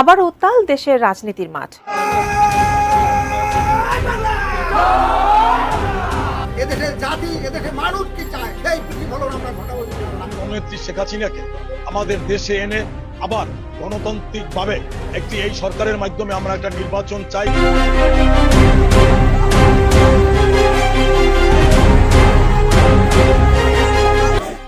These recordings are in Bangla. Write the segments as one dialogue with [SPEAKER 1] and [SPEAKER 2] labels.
[SPEAKER 1] আবার উত্তাল দেশের রাজনীতির মাঠ।
[SPEAKER 2] এদেশের জাতি এদেশের মানুষ কি চায়? সেই প্রতিফলন আমরা ঘটাবো ইনশাআল্লাহ।
[SPEAKER 3] শেখ হাসিনাকে আমাদের দেশে এনে আবার গণতান্ত্রিক ভাবে একটি এই সরকারের মাধ্যমে আমরা একটা নির্বাচন চাই।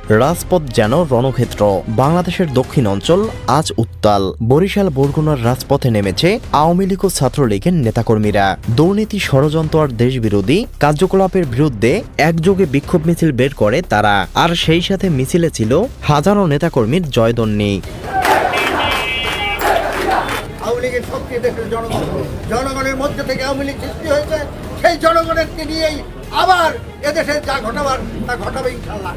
[SPEAKER 4] রাজপথ যেন রণক্ষেত্র। বাংলাদেশের দক্ষিণ অঞ্চল আজ উত্তাল। বরিশাল, বরগুনার রাজপথে নেমেছে আওয়ামী লীগ ও ছাত্রলীগের নেতাকর্মীরা। দুর্নীতি, ষড়যন্ত্র আর দেশবিরোধী কার্যকলাপের বিরুদ্ধে একযোগে বিক্ষোভ মিছিল বের করে তারা। আর সেই সাথে মিছিলে ছিল হাজারো নেতাকর্মীর জয়দন্নী।
[SPEAKER 2] জনগণের মধ্যে থেকে আওয়ামী লীগ সৃষ্টি হয়েছে। সেই জনগণেরকে নিয়েই আবার এদেশে যা ঘটাবার, তা ঘটাবে ইনশাল্লাহ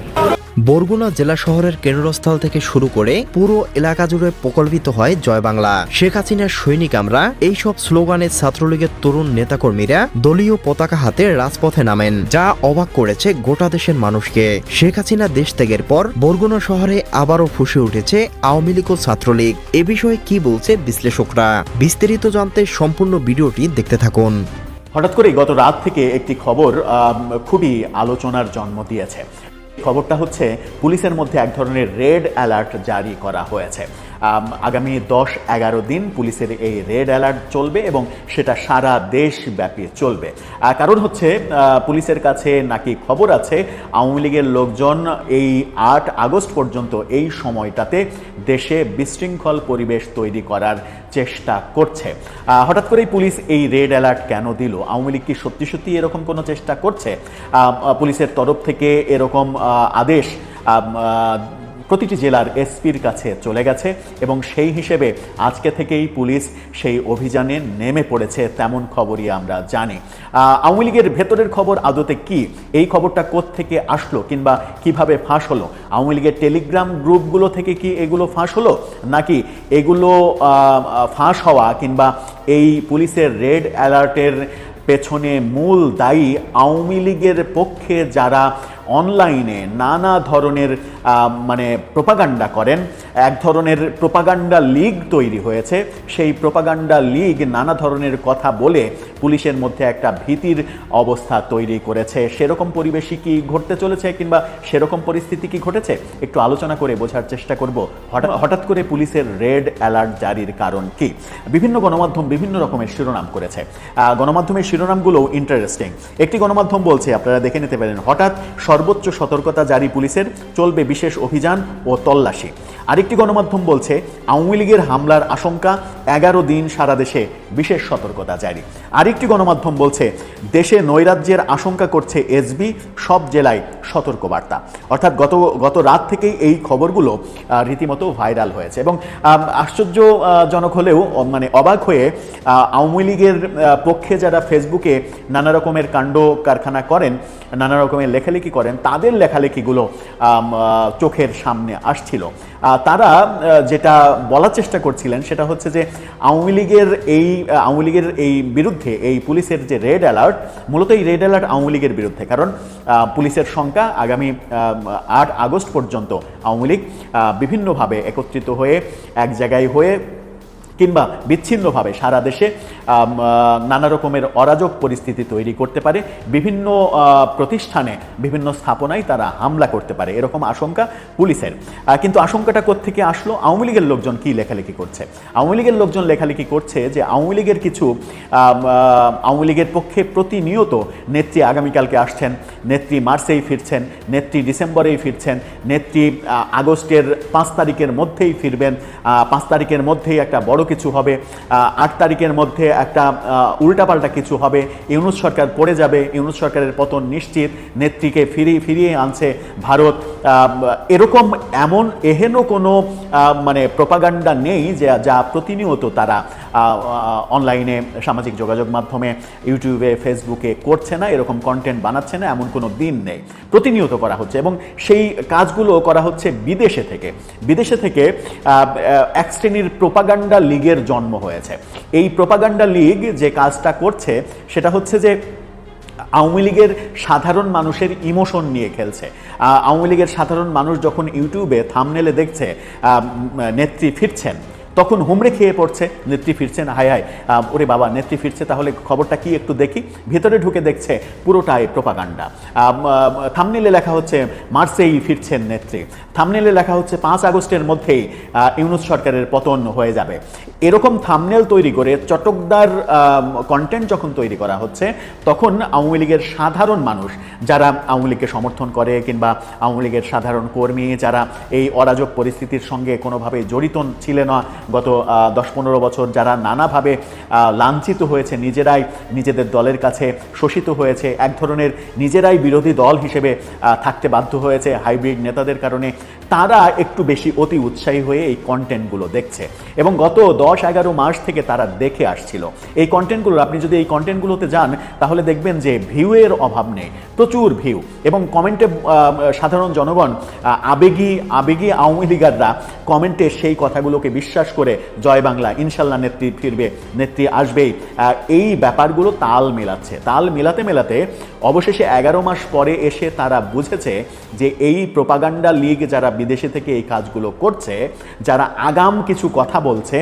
[SPEAKER 4] বরগুনা জেলা শহরের কেন্দ্রস্থল থেকে শুরু করে পুরো এলাকা জুড়ে প্রকল্পিত হয় জয় বাংলা। শেখ হাসিনার সৈনিক আমরা, এইসব স্লোগানে ছাত্রলীগের তরুণ নেতাকর্মীরা দলীয় পতাকা হাতে রাজপথে নামেন, যা অবাক করেছে গোটা দেশের মানুষকে। শেখ হাসিনা দেশ ত্যাগের পর বরগুনা শহরে আবারও ফুসে উঠেছে আওয়ামী লীগ ও ছাত্রলীগ। এ বিষয়ে কি বলছে বিশ্লেষকরা? বিস্তারিত জানতে সম্পূর্ণ ভিডিওটি দেখতে থাকুন।
[SPEAKER 5] হঠাৎ করে গত রাত থেকে একটি খবর খুবই আলোচনার জন্ম দিয়েছে। খবরটা হচ্ছে, পুলিশের মধ্যে এক ধরনের রেড অ্যালার্ট জারি করা হয়েছে। আগামী দশ এগারো দিন পুলিশের এই রেড অ্যালার্ট চলবে এবং সেটা সারা দেশব্যাপী চলবে। কারণ হচ্ছে পুলিশের কাছে নাকি খবর আছে, আওয়ামী লীগের লোকজন এই আট আগস্ট পর্যন্ত এই সময়টাতে দেশে বিশৃঙ্খল পরিবেশ তৈরি করার চেষ্টা করছে। হঠাৎ করেই পুলিশ এই রেড অ্যালার্ট কেন দিল? আওয়ামী লীগ কি সত্যি সত্যি এরকম কোনো চেষ্টা করছে? পুলিশের তরফ থেকে এরকম আদেশ প্রতিটি জেলার এসপির কাছে চলে গেছে এবং সেই হিসেবে আজকে থেকেই পুলিশ সেই অভিযানে নেমে পড়েছে, তেমন খবরই আমরা জানি। আওয়ামী লীগের ভেতরের খবর আদতে কি? এই খবরটা থেকে আসলো কিংবা কীভাবে ফাঁস হলো? আওয়ামী লীগের টেলিগ্রাম গ্রুপগুলো থেকে কি এগুলো ফাঁস হলো? নাকি এগুলো ফাঁস হওয়া কিংবা এই পুলিশের রেড অ্যালার্টের পেছনে মূল দায়ী আওয়ামী লীগের পক্ষে যারা অনলাইনে নানা ধরনের মানে প্রোপাগান্ডা করেন। এক ধরনের প্রোপাগান্ডা লীগ তৈরি হয়েছে। সেই প্রোপাগান্ডা লীগ নানা ধরনের কথা বলে পুলিশের মধ্যে একটা ভীতির অবস্থা তৈরি করেছে। সেরকম পরিবেশই কি ঘটতে চলেছে কিংবা সেরকম পরিস্থিতি কি ঘটেছে? একটু আলোচনা করে বোঝার চেষ্টা করব। হঠাৎ হঠাৎ করে পুলিশের রেড অ্যালার্ট জারির কারণ কি? বিভিন্ন গণমাধ্যম বিভিন্ন রকমের শিরোনাম করেছে। গণমাধ্যমের শিরোনামগুলোও ইন্টারেস্টিং একটি গণমাধ্যম বলছে, আপনারা দেখে নিতে পারেন, হঠাৎ সর্বোচ্চ সতর্কতা জারি পুলিশের, চলবে বিশেষ অভিযান ও তল্লাশি। আরেকটি গণমাধ্যম বলছে, আওয়ামী লীগের হামলার আশঙ্কা এগারো দিন সারা দেশে বিশেষ সতর্কতা জারি। আরেকটি গণমাধ্যম বলছে, দেশে নৈরাজ্যের আশঙ্কা করছে এসবি সব জেলায় সতর্কবার্তা। অর্থাৎ গত গত রাত থেকেই এই খবরগুলো রীতিমতো ভাইরাল হয়েছে এবং আশ্চর্যজনক হলেও মানে অবাক হয়ে আওয়ামী লীগের পক্ষে যারা ফেসবুকে নানা রকমের কাণ্ড কারখানা করেন নানা রকমের লেখালেখি করেন, তাদের লেখালেখিগুলো চোখের সামনে আসছিল। তারা যেটা বলার চেষ্টা করছিলেন সেটা হচ্ছে যে, আওয়ামী লীগের এই আওয়ামী লীগের এই বিরুদ্ধে, এই পুলিশের যে রেড অ্যালার্ট, মূলত এই রেড অ্যালার্ট আওয়ামী লীগের বিরুদ্ধে। কারণ পুলিশের সংখ্যা আগামী আট আগস্ট পর্যন্ত আওয়ামী লীগ বিভিন্নভাবে একত্রিত হয়ে, এক জায়গায় হয়ে কিংবা বিচ্ছিন্নভাবে সারা দেশে নানা রকমের অরাজক পরিস্থিতি তৈরি করতে পারে। বিভিন্ন প্রতিষ্ঠানে বিভিন্ন স্থাপনায় তারা হামলা করতে পারে, এরকম আশঙ্কা পুলিশের। কিন্তু আশঙ্কাটা কোত্থেকে আসলো? আওয়ামী লীগের লোকজন কি লেখালেখি করছে? আওয়ামী লীগের লোকজন লেখালেখি করছে যে আওয়ামী লীগের কিছু আওয়ামী লীগের পক্ষে প্রতিনিয়ত নেত্রী আগামীকালকে আসছেন, নেত্রী মার্চেই ফিরছেন, নেত্রী ডিসেম্বরেই ফিরছেন, নেত্রী আগস্টের পাঁচ তারিখের মধ্যেই ফিরবেন পাঁচ তারিখের মধ্যেই একটা বড় কিছু হবে আট তারিখের মধ্যে একটা উল্টাপাল্টা কিছু হবে। ইউনুস সরকার পড়ে যাবে, ইউনুস সরকারের পতন নিশ্চিত, নেত্রীকে ফিরিয়ে ফিরিয়ে আনছে ভারত। এরকম এমন এহেন কোনো মানে প্রপাগান্ডা নেই যা যা প্রতিনিয়ত তারা অনলাইনে সামাজিক যোগাযোগ মাধ্যমে ইউটিউবে ফেসবুকে করছে না, এরকম কন্টেন্ট বানাচ্ছে না, এমন কোনো দিন নেই। প্রতিনিয়ত করা হচ্ছে এবং সেই কাজগুলো করা হচ্ছে বিদেশে থেকে। বিদেশে থেকে এক শ্রেণির প্রোপাগান্ডা লীগের জন্ম হয়েছে। এই প্রোপাগান্ডা লীগ যে কাজটা করছে, সেটা হচ্ছে যে, আওয়ামী লীগের সাধারণ মানুষের ইমোশন নিয়ে খেলছে। আওয়ামী লীগের সাধারণ মানুষ যখন ইউটিউবে থামনেলে দেখছে নেত্রী ফিরছেন তখন হুমড়ে খেয়ে পড়ছে, নেত্রী ফিরছেন, হায় হায়। ওরে বাবা, নেত্রী ফিরছে, তাহলে খবরটা কি একটু দেখি? ভেতরে ঢুকে দেখছে পুরোটাই প্রপাগান্ডা থামনিলে লেখা হচ্ছে, মার্সেই ফিরছেন নেত্রী। থামনেলে লেখা হচ্ছে, পাঁচ আগস্টের মধ্যেই ইউনুস সরকারের পতন হয়ে যাবে। এরকম থামনেল তৈরি করে চটকদার কন্টেন্ট যখন তৈরি করা হচ্ছে, তখন আওয়ামী লীগের সাধারণ মানুষ, যারা আওয়ামী লীগকে সমর্থন করে কিংবা আওয়ামী লীগের সাধারণ কর্মী, যারা এই অরাজক পরিস্থিতির সঙ্গে কোনোভাবে জড়িত ছিলেন না গত দশ পনেরো বছর যারা নানাভাবে লাঞ্ছিত হয়েছে, নিজেরাই নিজেদের দলের কাছে শোষিত হয়েছে, এক ধরনের নিজেরাই বিরোধী দল হিসেবে থাকতে বাধ্য হয়েছে হাইব্রিড নেতাদের কারণে তারা একটু বেশি অতি উৎসাহী হয়ে এই কন্টেন্টগুলো দেখছে। এবং গত দশ এগারো মাস থেকে তারা দেখে আসছিল। এই কন্টেন্টগুলো আপনি যদি এই কন্টেন্টগুলোতে যান, তাহলে দেখবেন যে ভিউয়ের অভাব নেই। প্রচুর ভিউ এবং কমেন্টে সাধারণ জনগণ আবেগী আবেগী আওয়ামী লীগাররা কমেন্টে সেই কথাগুলোকে বিশ্বাস করে জয় বাংলা, ইনশাল্লাহ নেত্রী ফিরবে, নেত্রী আসবেই। এই ব্যাপারগুলো তাল মেলাচ্ছে। তাল মেলাতে মেলাতে অবশেষে এগারো মাস পরে এসে তারা বুঝেছে যে এই প্রোপাগান্ডা লীগ যারা বিদেশে থেকে এই কাজগুলো করছে, যারা আগাম কিছু কথা বলছে,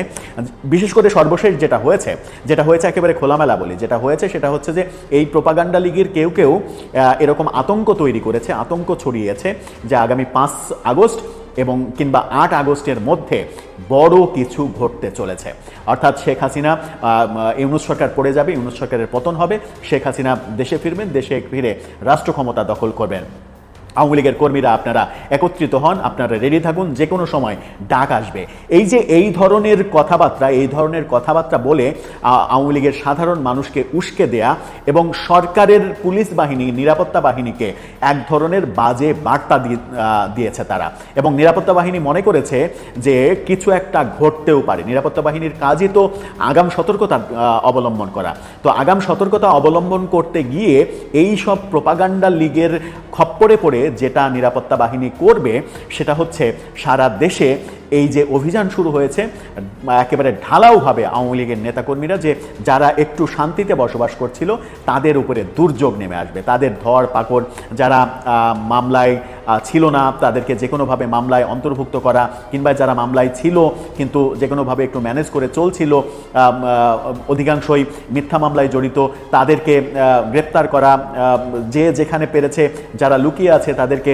[SPEAKER 5] বিশেষ করে সর্বশেষ যেটা হয়েছে যেটা হয়েছে একেবারে খোলামেলা বলি, যেটা হয়েছে সেটা হচ্ছে যে এই প্রোপাগান্ডা লীগের কেউ কেউ এরকম আতঙ্ক তৈরি করেছে, আতঙ্ক ছড়িয়েছে যে আগামী পাঁচ আগস্ট এবং কিংবা আট আগস্টের মধ্যে বড় কিছু ঘটতে চলেছে। অর্থাৎ শেখ হাসিনা ইউনুস সরকার পড়ে যাবে, ইউনুস সরকারের পতন হবে, শেখ হাসিনা দেশে ফিরবেন, দেশে ফিরে রাষ্ট্র ক্ষমতা দখল করবেন। আওয়ামী লীগের কর্মীরা আপনারা একত্রিত হন, আপনারা রেডি থাকুন যে কোনো সময় ডাক আসবে। এই যে এই ধরনের কথাবার্তা, এই ধরনের কথাবার্তা বলে আওয়ামী লীগের সাধারণ মানুষকে উস্কে দেয়া এবং সরকারের পুলিশ বাহিনী, নিরাপত্তা বাহিনীকে এক ধরনের বাজে বার্তা দিয়ে- দিয়েছে তারা। এবং নিরাপত্তা বাহিনী মনে করেছে যে কিছু একটা ঘটতেও পারে। নিরাপত্তা বাহিনীর কাজই তো আগাম সতর্কতা অবলম্বন করা। তো আগাম সতর্কতা অবলম্বন করতে গিয়ে এই সব প্রপাগান্ডা লীগের খপ্পরে পড়ে যেটা নিরাপত্তা বাহিনী করবে সেটা হচ্ছে সারা দেশে এই যে অভিযান শুরু হয়েছে, একেবারে ঢালাওভাবে আওয়ামী লীগের নেতাকর্মীরা যে যারা একটু শান্তিতে বসবাস করছিল, তাদের উপরে দুর্যোগ নেমে আসবে। তাদের ধর পাকড় যারা মামলায় ছিল না, তাদেরকে যে কোনোভাবে মামলায় অন্তর্ভুক্ত করা, কিংবা যারা মামলায় ছিল, কিন্তু যে কোনোভাবে একটু ম্যানেজ করে চলছিল অধিকাংশই মিথ্যা মামলায় জড়িত, তাদেরকে গ্রেপ্তার করা যে যেখানে পেরেছে, যারা লুকিয়ে আছে, তাদেরকে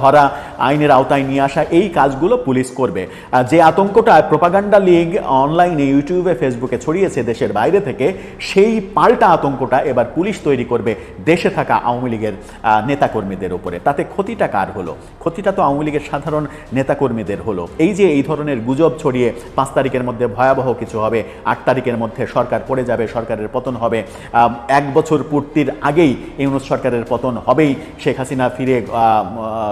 [SPEAKER 5] ধরা আইনের আওতায় নিয়ে আসা এই কাজগুলো পুলিশ করবে। যে আতঙ্কটা প্রপাগান্ডা লীগ অনলাইনে ইউটিউবে, ফেসবুকে ছড়িয়েছে দেশের বাইরে থেকে, সেই পাল্টা আতঙ্কটা এবার পুলিশ তৈরি করবে দেশে থাকা আওয়ামী লীগের নেতাকর্মীদের উপরে। তাতে ক্ষতিটা কার হলো? ক্ষতিটা তো আওয়ামী লীগের সাধারণ নেতাকর্মীদের হলো। এই যে এই ধরনের গুজব ছড়িয়ে পাঁচ তারিখের মধ্যে ভয়াবহ কিছু হবে, আট তারিখের মধ্যে সরকার পড়ে যাবে, সরকারের পতন হবে এক বছর পূর্তির আগেই ইউনুস সরকারের পতন হবেই, শেখ হাসিনা ফিরে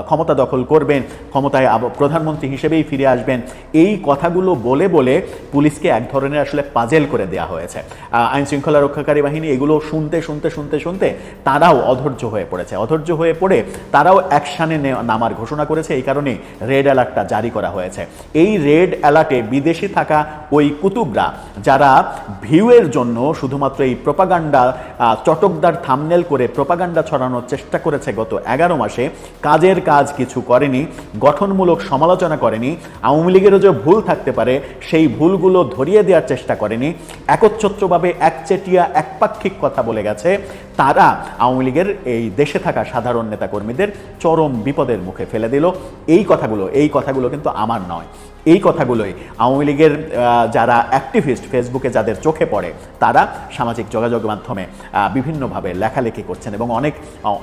[SPEAKER 5] ক্ষমতা দখল করবেন, ক্ষমতায় প্রধানমন্ত্রী হিসেবেই ফিরে আসবেন। এই কথাগুলো বলে বলে পুলিশকে এক ধরনের আসলে পাজেল করে দেওয়া হয়েছে। আইন শৃঙ্খলা রক্ষাকারী বাহিনী এগুলো শুনতে শুনতে শুনতে শুনতে তারাও অধৈর্য হয়ে পড়েছে। অধৈর্য হয়ে পড়ে তারাও অ্যাকশানে নামার ঘোষণা করেছে। এই কারণে রেড অ্যালার্টটা জারি করা হয়েছে। এই রেড অ্যালার্টে বিদেশে থাকা ওই কুতুবরা যারা ভিউয়ের জন্য শুধুমাত্র এই প্রপাগান্ডা চটকদার থামনেল করে প্রপাগান্ডা ছড়ানোর চেষ্টা করেছে গত এগারো মাসে, কাজের কাজ কিছু করেনি। গঠনমূলক সমালোচনা করেনি, আওয়ামী লীগেরও যে ভুল থাকতে পারে, সেই ভুলগুলো ধরিয়ে দেওয়ার চেষ্টা করেনি, একচ্ছত্রভাবে একচেটিয়া, একপাক্ষিক কথা বলে গেছে, তারা আওয়ামী লীগের এই দেশে থাকা সাধারণ নেতাকর্মীদের চরম বিপদের মুখে ফেলে দিল। এই কথাগুলো এই কথাগুলো কিন্তু আমার নয়। এই কথাগুলোই আওয়ামী লীগের যারা অ্যাক্টিভিস্ট ফেসবুকে যাদের চোখে পড়ে, তারা সামাজিক যোগাযোগ মাধ্যমে বিভিন্নভাবে লেখালেখি করছেন এবং অনেক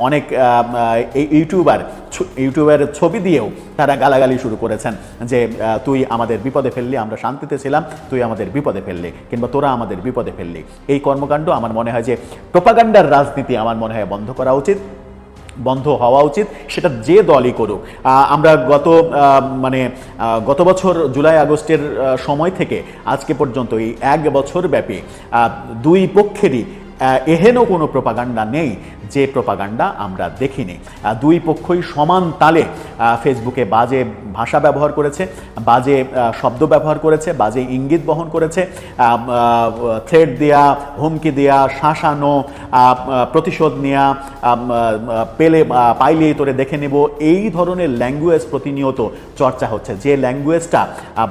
[SPEAKER 5] অনেক ইউটিউবার ইউটিউবের ছবি দিয়েও তারা গালাগালি শুরু করেছেন যে তুই আমাদের বিপদে ফেললি, আমরা শান্তিতে ছিলাম, তুই আমাদের বিপদে ফেললি, কিংবা তোরা আমাদের বিপদে ফেললি। এই কর্মকাণ্ড আমার মনে হয় যে প্রোপাগান্ডার রাজনীতি আমার মনে হয় বন্ধ করা উচিত। বন্ধ হওয়া উচিত, সেটা যে দলই করুক। আমরা গত মানে গত বছর জুলাই, আগস্টের সময় থেকে আজকে পর্যন্ত এই এক বছর ব্যাপী দুই পক্ষেরই এহেন কোনো প্রপাগান্ডা নেই যে প্রপাগান্ডা আমরা দেখিনি। দুই পক্ষই সমান তালে ফেসবুকে বাজে ভাষা ব্যবহার করেছে বাজে শব্দ ব্যবহার করেছে বাজে ইঙ্গিত বহন করেছে থ্রেড দেয়া হুমকি দেয়া শাসানো প্রতিশোধ নেওয়া পেলে আহ, পাইলে তোরে দেখে নেব এই ধরনের ল্যাঙ্গুয়েজ প্রতিনিয়ত চর্চা হচ্ছে। যে ল্যাঙ্গুয়েজটা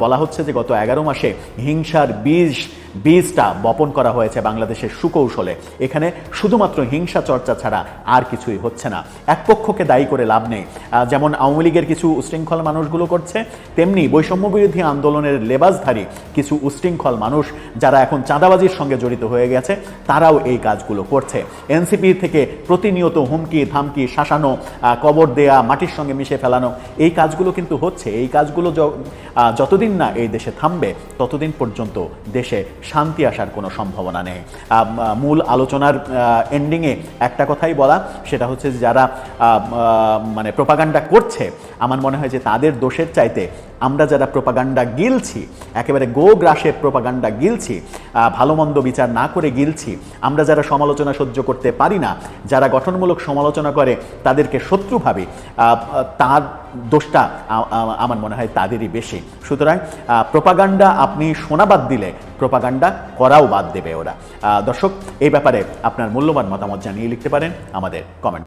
[SPEAKER 5] বলা হচ্ছে যে গত এগারো মাসে হিংসার বীজ বীজটা বপন করা হয়েছে বাংলাদেশের সুকৌশলে। এখানে শুধুমাত্র হিংসা চর্চা ছাড়া আর কিছুই হচ্ছে না। এক পক্ষকে দায়ী করে লাভ নেই। যেমন আওয়ামী লীগের কিছু উশৃঙ্খল মানুষগুলো করছে, তেমনি বৈষম্য বিরোধী আন্দোলনের লেবাসধারী কিছু উশৃঙ্খল মানুষ যারা এখন চাঁদাবাজির সঙ্গে জড়িত হয়ে গেছে, তারাও এই কাজগুলো করছে। এনসিপি থেকে প্রতিনিয়ত হুমকি, ধামকি, শাসানো কবর দেয়া, মাটির সঙ্গে মিশে ফেলানো, এই কাজগুলো কিন্তু হচ্ছে। এই কাজগুলো যতদিন না এই দেশে থামবে, ততদিন পর্যন্ত দেশে শান্তি আসার কোনো সম্ভাবনা নেই। মূল আলোচনার এন্ডিংয়ে একটা কথাই বলা, সেটা হচ্ছে যারা মানে প্রোপাগান্ডা করছে আমার মনে হয় যে তাদের দোষের চাইতে আমরা যারা প্রপাগান্ডা গিলছি, একেবারে গো গ্রাসে প্রপাগান্ডা গিলছি ভালো মন্দ বিচার না করে গিলছি, আমরা যারা সমালোচনা সহ্য করতে পারি না, যারা গঠনমূলক সমালোচনা করে তাদেরকে শত্রু ভাবি তার দোষটা আমার মনে হয় তাদেরই বেশি। সুতরাং প্রপাগান্ডা আপনি শোনা বাদ দিলে প্রপাগান্ডা করাও বাদ দেবে ওরা। দর্শক, এই ব্যাপারে আপনার মূল্যবান মতামত জানিয়ে লিখতে পারেন আমাদের কমেন্ট